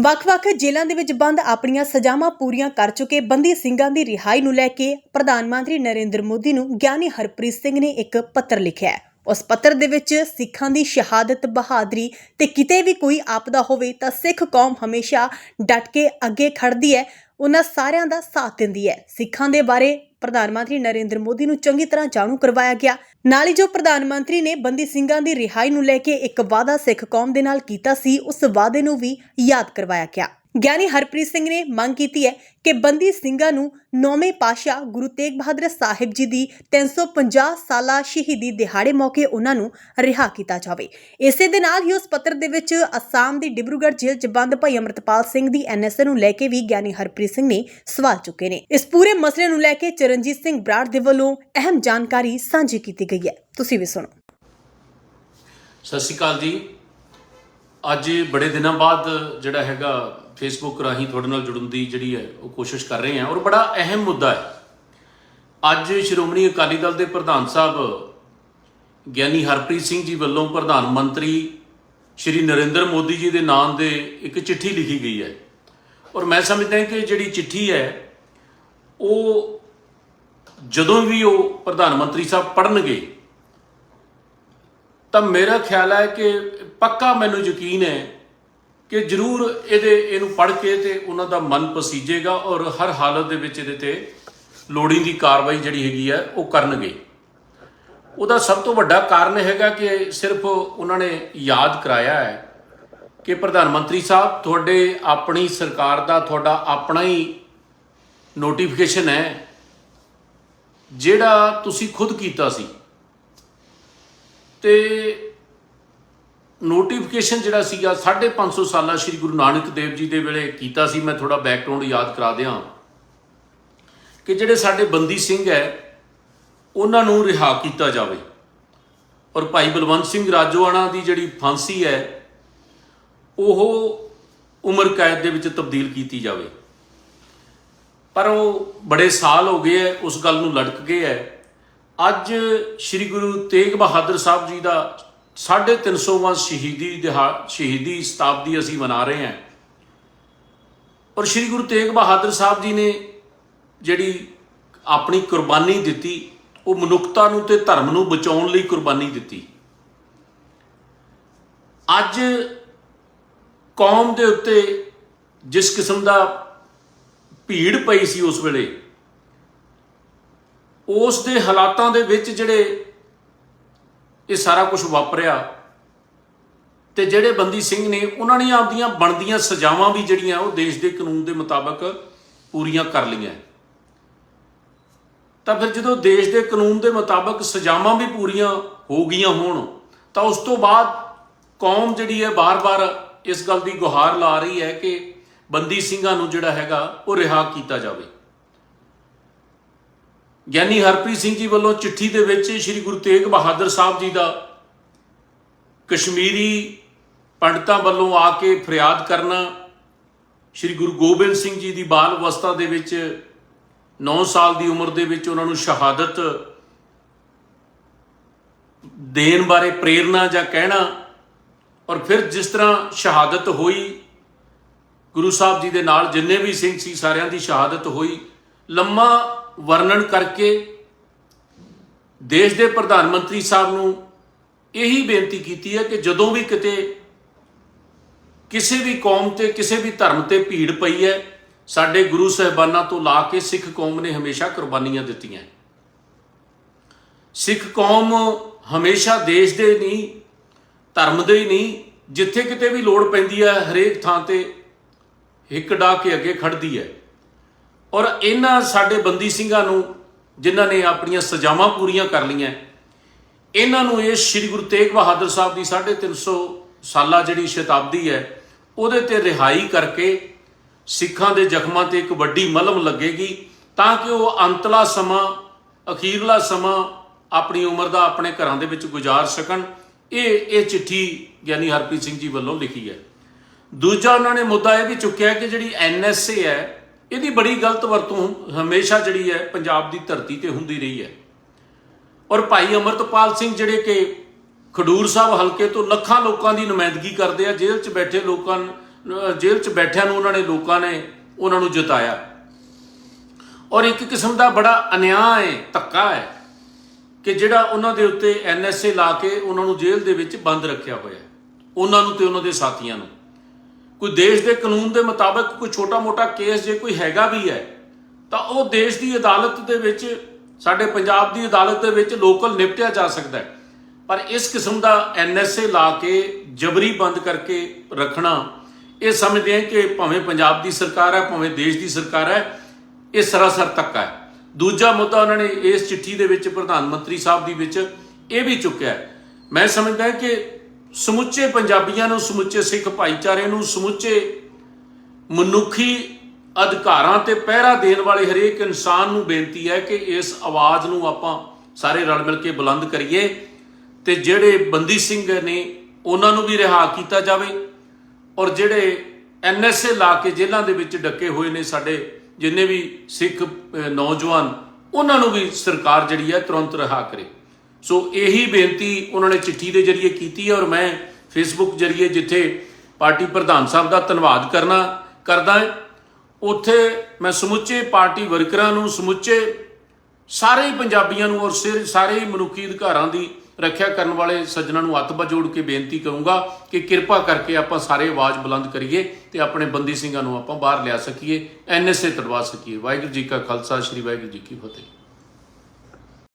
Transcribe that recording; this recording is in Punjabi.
ਵੱਖ-ਵੱਖ ਜੇਲ੍ਹਾਂ ਦੇ ਵਿੱਚ ਬੰਦ ਆਪਣੀਆਂ ਸਜ਼ਾਵਾਂ ਪੂਰੀਆਂ ਕਰ ਚੁੱਕੇ ਬੰਦੀ ਸਿੰਘਾਂ ਦੀ ਰਿਹਾਈ ਨੂੰ ਲੈ ਕੇ ਪ੍ਰਧਾਨ ਮੰਤਰੀ ਨਰਿੰਦਰ ਮੋਦੀ ਨੂੰ ਗਿਆਨੀ ਹਰਪ੍ਰੀਤ ਸਿੰਘ ਨੇ ਇੱਕ ਪੱਤਰ ਲਿਖਿਆ ਹੈ। ਉਸ ਪੱਤਰ ਦੇ ਵਿੱਚ ਸਿੱਖਾਂ ਦੀ ਸ਼ਹਾਦਤ, ਬਹਾਦਰੀ ਤੇ ਕਿਤੇ ਵੀ ਕੋਈ ਆਪਦਾ ਹੋਵੇ ਤਾਂ ਸਿੱਖ ਕੌਮ ਹਮੇਸ਼ਾ ਡਟ ਕੇ ਅੱਗੇ ਖੜਦੀ ਹੈ। ਉਹਨਾਂ ਸਾਰਿਆਂ ਦਾ ਸਾਥ ਦਿੰਦੀ ਹੈ। ਸਿੱਖਾਂ ਦੇ ਬਾਰੇ ਪ੍ਰਧਾਨ ਮੰਤਰੀ ਨਰਿੰਦਰ ਮੋਦੀ ਨੂੰ ਚੰਗੀ ਤਰ੍ਹਾਂ ਜਾਣੂ ਕਰਵਾਇਆ ਗਿਆ। ਨਾਲ ਹੀ ਜੋ ਪ੍ਰਧਾਨ ਮੰਤਰੀ ਨੇ ਬੰਦੀ ਸਿੰਘਾਂ ਦੀ ਰਿਹਾਈ ਨੂੰ ਲੈ ਕੇ ਇੱਕ ਵਾਅਦਾ ਸਿੱਖ ਕੌਮ ਦੇ ਨਾਲ ਕੀਤਾ ਸੀ, ਉਸ ਵਾਅਦੇ ਨੂੰ ਵੀ ਯਾਦ ਕਰਵਾਇਆ ਗਿਆ। ਗਿਆਨੀ ਹਰਪ੍ਰੀਤ ਸਿੰਘ ਨੇ ਮੰਗ ਕੀਤੀ ਹੈ ਕਿ ਬੰਦੀ ਸਿੰਘਾਂ ਨੂੰ ਨੌਵੇਂ ਪਾਸ਼ਾ ਗੁਰੂ ਤੇਗ ਬਹਾਦਰ ਸਾਹਿਬ ਜੀ ਦੀ 350 ਸਾਲਾ ਸ਼ਹੀਦੀ ਦਿਹਾੜੇ ਮੌਕੇ ਉਹਨਾਂ ਨੂੰ ਰਿਹਾ ਕੀਤਾ ਜਾਵੇ। ਇਸੇ ਦੇ ਨਾਲ ਹੀ ਉਸ ਪੱਤਰ ਦੇ ਵਿੱਚ ਅਸਾਮ ਦੀ ਡਿਬਰੂਗੜ੍ਹ ਜੇਲ੍ਹ 'ਚ ਬੰਦ ਭਾਈ ਅਮਰਤਪਾਲ ਸਿੰਘ ਦੀ ਐਨਐਸਏ ਨੂੰ ਲੈ ਕੇ ਵੀ ਗਿਆਨੀ ਹਰਪ੍ਰੀਤ ਸਿੰਘ ਨੇ ਸਵਾਲ ਚੁੱਕੇ ਨੇ। ਇਸ ਪੂਰੇ ਮਸਲੇ ਨੂੰ ਲੈ ਕੇ ਚਰਨਜੀਤ ਸਿੰਘ ਬਰਾੜ ਦੇ ਵੱਲੋਂ ਅਹਿਮ ਜਾਣਕਾਰੀ ਸਾਂਝੀ ਕੀਤੀ ਗਈ ਹੈ। ਤੁਸੀਂ ਵੀ ਸੁਣੋ। ਸਤਿ ਸ਼੍ਰੀ ਅਕਾਲ ਜੀ। ਅੱਜ ਬੜੇ ਦਿਨਾਂ ਬਾਅਦ ਜਿਹੜਾ ਹੈਗਾ ਫੇਸਬੁੱਕ ਰਾਹੀਂ ਤੁਹਾਡੇ ਨਾਲ ਜੁੜਨ ਦੀ ਜਿਹੜੀ ਹੈ, ਉਹ ਕੋਸ਼ਿਸ਼ ਕਰ ਰਹੇ ਹਾਂ ਔਰ ਬੜਾ ਅਹਿਮ ਮੁੱਦਾ ਹੈ। ਅੱਜ ਸ਼੍ਰੋਮਣੀ ਅਕਾਲੀ ਦਲ ਦੇ ਪ੍ਰਧਾਨ ਸਾਹਿਬ ਗਿਆਨੀ ਹਰਪ੍ਰੀਤ ਸਿੰਘ ਜੀ ਵੱਲੋਂ ਪ੍ਰਧਾਨ ਮੰਤਰੀ ਸ਼੍ਰੀ ਨਰਿੰਦਰ ਮੋਦੀ ਜੀ ਦੇ ਨਾਮ ਦੇ ਇੱਕ ਚਿੱਠੀ ਲਿਖੀ ਗਈ ਹੈ। ਔਰ ਮੈਂ ਸਮਝਦਾ ਕਿ ਜਿਹੜੀ ਚਿੱਠੀ ਹੈ, ਉਹ ਜਦੋਂ ਵੀ ਉਹ ਪ੍ਰਧਾਨ ਮੰਤਰੀ ਸਾਹਿਬ ਪੜ੍ਹਨਗੇ, ਤਾਂ ਮੇਰਾ ਖਿਆਲ ਹੈ ਕਿ ਪੱਕਾ ਮੈਨੂੰ ਯਕੀਨ ਹੈ ਕਿ ਜ਼ਰੂਰ ਇਹਦੇ, ਇਹਨੂੰ ਪੜ੍ਹ ਕੇ ਤੇ ਉਹਨਾਂ ਦਾ ਮਨ ਪਸੀਜੇਗਾ ਔਰ ਹਰ ਹਾਲਤ ਦੇ ਵਿੱਚ ਇਹਦੇ ਤੇ ਲੋੜੀਂਦੀ ਕਾਰਵਾਈ ਜਿਹੜੀ ਹੈਗੀ ਹੈ ਉਹ ਕਰਨਗੇ। ਉਹਦਾ ਸਭ ਤੋਂ ਵੱਡਾ ਕਾਰਨ ਹੈਗਾ ਕਿ ਸਿਰਫ ਉਹਨਾਂ ਨੇ ਯਾਦ ਕਰਾਇਆ ਹੈ ਕਿ ਪ੍ਰਧਾਨ ਮੰਤਰੀ ਸਾਹਿਬ, ਤੁਹਾਡੇ ਆਪਣੀ ਸਰਕਾਰ ਦਾ ਤੁਹਾਡਾ ਆਪਣਾ ਹੀ ਨੋਟੀਫਿਕੇਸ਼ਨ ਹੈ, ਜਿਹੜਾ ਤੁਸੀਂ ਖੁਦ ਕੀਤਾ ਸੀ। ਤੇ ਨੋਟੀਫਿਕੇਸ਼ਨ ਜਿਹੜਾ ਸੀਗਾ 550 ਸਾਲਾਂ ਸ੍ਰੀ ਗੁਰੂ ਨਾਨਕ ਦੇਵ ਜੀ ਦੇ ਵੇਲੇ ਕੀਤਾ ਸੀ, ਮੈਂ ਥੋੜਾ ਬੈਕਗ੍ਰਾਉਂਡ ਯਾਦ ਕਰਾ ਦਿਆਂ ਕਿ ਜਿਹੜੇ ਸਾਡੇ ਬੰਦੀ ਸਿੰਘ ਹੈ, ਉਹਨਾਂ ਨੂੰ ਰਿਹਾ ਕੀਤਾ ਜਾਵੇ। ਔਰ ਭਾਈ ਬਲਵੰਤ ਸਿੰਘ ਰਾਜੋਆਣਾ ਦੀ ਜਿਹੜੀ ਫਾਂਸੀ ਹੈ, ਉਹ ਉਮਰ ਕੈਦ ਦੇ ਵਿੱਚ ਤਬਦੀਲ ਕੀਤੀ ਜਾਵੇ। ਪਰ ਉਹ ਬੜੇ ਸਾਲ ਹੋ ਗਏ ਐ ਉਸ ਗੱਲ ਨੂੰ ਲਟਕ ਗਏ ਐ ਅੱਜ ਸ੍ਰੀ ਗੁਰੂ ਤੇਗ ਬਹਾਦਰ ਸਾਹਿਬ ਜੀ ਦਾ 350ਵਾਂ ਸ਼ਹੀਦੀ ਦਿਹਾ, ਸ਼ਹੀਦੀ ਸ਼ਤਾਬਦੀ ਅਸੀਂ ਮਨਾ ਰਹੇ ਹਾਂ। ਔਰ ਸ੍ਰੀ ਗੁਰੂ ਤੇਗ ਬਹਾਦਰ ਸਾਹਿਬ ਜੀ ਨੇ ਜਿਹੜੀ ਆਪਣੀ ਕੁਰਬਾਨੀ ਦਿੱਤੀ, ਉਹ ਮਨੁੱਖਤਾ ਨੂੰ ਤੇ ਧਰਮ ਨੂੰ ਬਚਾਉਣ ਲਈ ਕੁਰਬਾਨੀ ਦਿੱਤੀ। ਅੱਜ ਕੌਮ ਦੇ ਉੱਤੇ ਜਿਸ ਕਿਸਮ ਦਾ ਭੀੜ ਪਈ ਸੀ ਉਸ ਵੇਲੇ, ਉਸ ਦੇ ਹਾਲਾਤਾਂ ਦੇ ਵਿੱਚ ਜਿਹੜੇ ਇਹ ਸਾਰਾ ਕੁਝ ਵਾਪਰਿਆ। ਤੇ ਜਿਹੜੇ ਬੰਦੀ ਸਿੰਘ ਨੇ, ਉਹਨਾਂ ਨੇ ਆਪਦੀਆਂ ਬਣਦੀਆਂ ਸਜ਼ਾਵਾਂ ਵੀ ਜਿਹੜੀਆਂ, ਉਹ ਦੇਸ਼ ਦੇ ਕਾਨੂੰਨ ਦੇ ਮੁਤਾਬਕ ਪੂਰੀਆਂ ਕਰ ਲਈਆਂ। ਤਾਂ ਫਿਰ ਜਦੋਂ ਦੇਸ਼ ਦੇ ਕਾਨੂੰਨ ਦੇ ਮੁਤਾਬਕ ਸਜ਼ਾਵਾਂ ਵੀ ਪੂਰੀਆਂ ਹੋ ਗਈਆਂ ਹੋਣ, ਤਾਂ ਉਸ ਤੋਂ ਬਾਅਦ ਕੌਮ ਜਿਹੜੀ ਹੈ ਬਾਰ-ਬਾਰ ਇਸ ਗੱਲ ਦੀ ਗੁਹਾਰ ਲਾ ਰਹੀ ਹੈ ਕਿ ਬੰਦੀ ਸਿੰਘਾਂ ਨੂੰ ਜਿਹੜਾ ਹੈਗਾ, ਉਹ ਰਿਹਾ ਕੀਤਾ ਜਾਵੇ। ਗਿਆਨੀ ਹਰਪ੍ਰੀਤ ਸਿੰਘ ਜੀ ਵੱਲੋਂ ਚਿੱਠੀ ਦੇ ਵਿੱਚ ਸ੍ਰੀ ਗੁਰੂ ਤੇਗ ਬਹਾਦਰ ਸਾਹਿਬ ਜੀ ਦਾ ਕਸ਼ਮੀਰੀ ਪੰਡਤਾਂ ਵੱਲੋਂ ਆ ਕੇ ਫਰਿਆਦ ਕਰਨਾ, ਸ੍ਰੀ ਗੁਰੂ ਗੋਬਿੰਦ ਸਿੰਘ ਜੀ ਦੀ ਬਾਲ ਅਵਸਥਾ ਦੇ ਵਿੱਚ 9 ਸਾਲ ਦੀ ਉਮਰ ਦੇ ਵਿੱਚ ਉਹਨਾਂ ਨੂੰ ਸ਼ਹਾਦਤ ਦੇਣ ਬਾਰੇ ਪ੍ਰੇਰਣਾ ਜਾਂ ਕਹਿਣਾ ਔਰ ਫਿਰ ਜਿਸ ਤਰ੍ਹਾਂ ਸ਼ਹਾਦਤ ਹੋਈ, ਗੁਰੂ ਸਾਹਿਬ ਜੀ ਦੇ ਨਾਲ ਜਿੰਨੇ ਵੀ ਸਿੰਘ ਸੀ ਸਾਰਿਆਂ ਦੀ ਸ਼ਹਾਦਤ ਹੋਈ, ਲੰਮਾ ਵਰਣਨ ਕਰਕੇ ਦੇਸ਼ ਦੇ ਪ੍ਰਧਾਨ ਮੰਤਰੀ ਸਾਹਿਬ ਨੂੰ ਇਹੀ ਬੇਨਤੀ ਕੀਤੀ ਹੈ ਕਿ ਜਦੋਂ ਵੀ ਕਿਤੇ ਕਿਸੇ ਵੀ ਕੌਮ ਤੇ, ਕਿਸੇ ਵੀ ਧਰਮ ਤੇ ਭੀੜ ਪਈ ਹੈ, ਸਾਡੇ ਗੁਰੂ ਸਾਹਿਬਾਨਾਂ ਤੋਂ ਲਾ ਕੇ ਸਿੱਖ ਕੌਮ ਨੇ ਹਮੇਸ਼ਾ ਕੁਰਬਾਨੀਆਂ ਦਿੱਤੀਆਂ ਸਿੱਖ ਕੌਮ ਹਮੇਸ਼ਾ ਦੇਸ਼ ਦੇ ਨਹੀਂ, ਧਰਮ ਦੇ ਹੀ ਨਹੀਂ, ਜਿੱਥੇ ਕਿਤੇ ਵੀ ਲੋੜ ਪੈਂਦੀ ਹੈ, ਹਰੇਕ ਥਾਂ ਤੇ ਹਿੱਕ ਡਾ ਕੇ ਅੱਗੇ ਖੜਦੀ ਹੈ। ਔਰ ਇਹਨਾਂ ਸਾਡੇ ਬੰਦੀ ਸਿੰਘਾਂ ਨੂੰ, ਜਿਨ੍ਹਾਂ ਨੇ ਆਪਣੀਆਂ ਸਜ਼ਾਵਾਂ ਪੂਰੀਆਂ ਕਰ ਲਈਆਂ, ਇਹਨਾਂ ਨੂੰ ਇਹ ਸ੍ਰੀ ਗੁਰੂ ਤੇਗ ਬਹਾਦਰ ਸਾਹਿਬ ਦੀ 350 ਸਾਲਾ ਜਿਹੜੀ ਸ਼ਤਾਬਦੀ ਹੈ, ਉਹਦੇ ਤੇ ਰਿਹਾਈ ਕਰਕੇ ਸਿੱਖਾਂ ਦੇ ਜ਼ਖਮਾਂ ਤੇ ਇੱਕ ਵੱਡੀ ਮਲਮ ਲੱਗੇਗੀ, ਤਾਂ ਕਿ ਉਹ ਅੰਤਲਾ ਸਮਾਂ, ਅਖੀਰਲਾ ਸਮਾਂ ਆਪਣੀ ਉਮਰ ਦਾ ਆਪਣੇ ਘਰਾਂ ਦੇ ਵਿੱਚ ਗੁਜ਼ਾਰ ਸਕਣ। ਇਹ ਇਹ ਚਿੱਠੀ ਗਿਆਨੀ ਹਰਪ੍ਰੀਤ ਸਿੰਘ ਜੀ ਵੱਲੋਂ ਲਿਖੀ ਹੈ। ਦੂਜਾ ਉਹਨਾਂ ਨੇ ਮੁੱਦਾ ਇਹ ਵੀ ਚੁੱਕਿਆ ਕਿ ਜਿਹੜੀ ਐਨਐਸਏ ਹੈ ਇਹਦੀ ਬੜੀ ਗਲਤ ਵਰਤੋਂ ਹਮੇਸ਼ਾ ਜਿਹੜੀ ਹੈ ਪੰਜਾਬ ਦੀ ਧਰਤੀ ਤੇ ਹੁੰਦੀ ਰਹੀ ਹੈ। ਔਰ ਭਾਈ ਅਮਰਤਪਾਲ ਸਿੰਘ ਜਿਹੜੇ ਕਿ ਖਡੂਰ ਸਾਹਿਬ ਹਲਕੇ ਤੋਂ ਲੱਖਾਂ ਲੋਕਾਂ ਦੀ ਨੁਮਾਇੰਦਗੀ ਕਰਦੇ ਆ, ਜੇਲ੍ਹ 'ਚ ਬੈਠੇ ਲੋਕਾਂ ਜੇਲ੍ਹ 'ਚ ਬੈਠਿਆਂ ਨੂੰ ਉਹਨਾਂ ਨੇ ਲੋਕਾਂ ਨੇ ਉਹਨਾਂ ਨੂੰ ਜਿਤਾਇਆ। ਔਰ ਇੱਕ ਕਿਸਮ ਦਾ ਬੜਾ ਅਨਿਆਂ ਹੈ, ਧੱਕਾ ਹੈ ਕਿ ਜਿਹੜਾ ਉਹਨਾਂ ਦੇ ਉੱਤੇ ਐਨਐਸਏ ਲਾ ਕੇ ਉਹਨਾਂ ਨੂੰ ਜੇਲ੍ਹ ਦੇ ਵਿੱਚ ਬੰਦ ਰੱਖਿਆ ਹੋਇਆ ਉਹਨਾਂ ਨੂੰ ਤੇ ਉਹਨਾਂ ਦੇ ਸਾਥੀਆਂ ਨੂੰ। ਕੋਈ ਦੇਸ਼ ਦੇ ਕਾਨੂੰਨ ਦੇ ਮੁਤਾਬਕ ਕੋਈ ਛੋਟਾ-ਮੋਟਾ ਕੇਸ ਜੇ ਕੋਈ ਹੈਗਾ ਵੀ ਹੈ, ਤਾਂ ਉਹ ਦੇਸ਼ ਦੀ ਅਦਾਲਤ ਦੇ ਵਿੱਚ, ਸਾਡੇ ਪੰਜਾਬ ਦੀ ਅਦਾਲਤ ਦੇ ਵਿੱਚ ਲੋਕਲ ਨਿਪਟਿਆ ਜਾ ਸਕਦਾ ਹੈ। ਪਰ ਇਸ ਕਿਸਮ ਦਾ ਐਨਐਸਏ ਲਾ ਕੇ ਜਬਰੀ ਬੰਦ ਕਰਕੇ ਰੱਖਣਾ, ਇਹ ਸਮਝਦੇ ਹਾਂ ਕਿ ਭਾਵੇਂ ਪੰਜਾਬ ਦੀ ਸਰਕਾਰ ਹੈ, ਭਾਵੇਂ ਦੇਸ਼ ਦੀ ਸਰਕਾਰ ਹੈ, ਇਹ ਸਰਾਸਰ ਧੱਕਾ ਹੈ। ਦੂਜਾ ਮੁੱਦਾ ਉਹਨਾਂ ਨੇ ਇਸ ਚਿੱਠੀ ਦੇ ਵਿੱਚ ਪ੍ਰਧਾਨ ਮੰਤਰੀ ਸਾਹਿਬ ਦੀ ਵਿੱਚ ਇਹ ਵੀ ਚੁੱਕਿਆ ਮੈਂ ਸਮਝਦਾ ਕਿ ਸਮੁੱਚੇ ਪੰਜਾਬੀਆਂ ਨੂੰ, ਸਮੁੱਚੇ ਸਿੱਖ ਭਾਈਚਾਰੇ ਨੂੰ, ਸਮੁੱਚੇ ਮਨੁੱਖੀ ਅਧਿਕਾਰਾਂ ਤੇ ਪਹਿਰਾ ਦੇਣ ਵਾਲੇ ਹਰੇਕ ਇਨਸਾਨ ਨੂੰ ਬੇਨਤੀ ਹੈ ਕਿ ਇਸ ਆਵਾਜ਼ ਨੂੰ ਆਪਾਂ ਸਾਰੇ ਰਲ ਮਿਲ ਕੇ ਬੁਲੰਦ ਕਰੀਏ ਤੇ ਜਿਹੜੇ ਬੰਦੀ ਸਿੰਘ ਨੇ ਉਹਨਾਂ ਨੂੰ ਵੀ ਰਿਹਾ ਕੀਤਾ ਜਾਵੇ ਔਰ ਜਿਹੜੇ ਐਨਐਸਏ ਲਾ ਕੇ ਜੇਲ੍ਹਾਂ ਦੇ ਵਿੱਚ ਡੱਕੇ ਹੋਏ ਨੇ ਸਾਡੇ ਜਿੰਨੇ ਵੀ ਸਿੱਖ ਨੌਜਵਾਨ, ਉਹਨਾਂ ਨੂੰ ਵੀ ਸਰਕਾਰ ਜਿਹੜੀ ਹੈ ਤੁਰੰਤ ਰਿਹਾ ਕਰੇ। ਸੋ ਇਹੀ ਬੇਨਤੀ ਉਹਨਾਂ ਨੇ ਚਿੱਠੀ ਦੇ ਜਰੀਏ ਕੀਤੀ ਹੈ ਔਰ ਮੈਂ ਫੇਸਬੁੱਕ ਜਰੀਏ ਜਿੱਥੇ ਪਾਰਟੀ ਪ੍ਰਧਾਨ ਸਾਹਿਬ ਦਾ ਧੰਨਵਾਦ ਕਰਨਾ ਕਰਦਾ ਹਾਂ, ਉੱਥੇ ਮੈਂ ਸਮੁੱਚੇ ਪਾਰਟੀ ਵਰਕਰਾਂ ਨੂੰ, ਸਮੁੱਚੇ ਸਾਰੇ ਹੀ ਪੰਜਾਬੀਆਂ ਨੂੰ ਔਰ ਸਿਰ- ਸਾਰੇ ਹੀ ਮਨੁੱਖੀ ਅਧਿਕਾਰਾਂ ਦੀ ਰੱਖਿਆ ਕਰਨ ਵਾਲੇ ਸੱਜਣਾਂ ਨੂੰ ਹੱਥ ਜੋੜ ਕੇ ਬੇਨਤੀ ਕਰੂੰਗਾ ਕਿ ਕਿਰਪਾ ਕਰਕੇ ਆਪਾਂ ਸਾਰੇ ਆਵਾਜ਼ ਬੁਲੰਦ ਕਰੀਏ ਤੇ ਆਪਣੇ ਬੰਦੀ ਸਿੰਘਾਂ ਨੂੰ ਆਪਾਂ ਬਾਹਰ ਲਿਆ ਸਕੀਏ ਐਨਐਸਏ ਤੜਵਾ ਸਕੀਏ। ਵਾਹਿਗੁਰੂ ਜੀ ਕਾ ਖਾਲਸਾ, ਸ੍ਰੀ ਵਾਹਿਗੁਰੂ ਜੀ ਕੀ ਫਤਿਹ।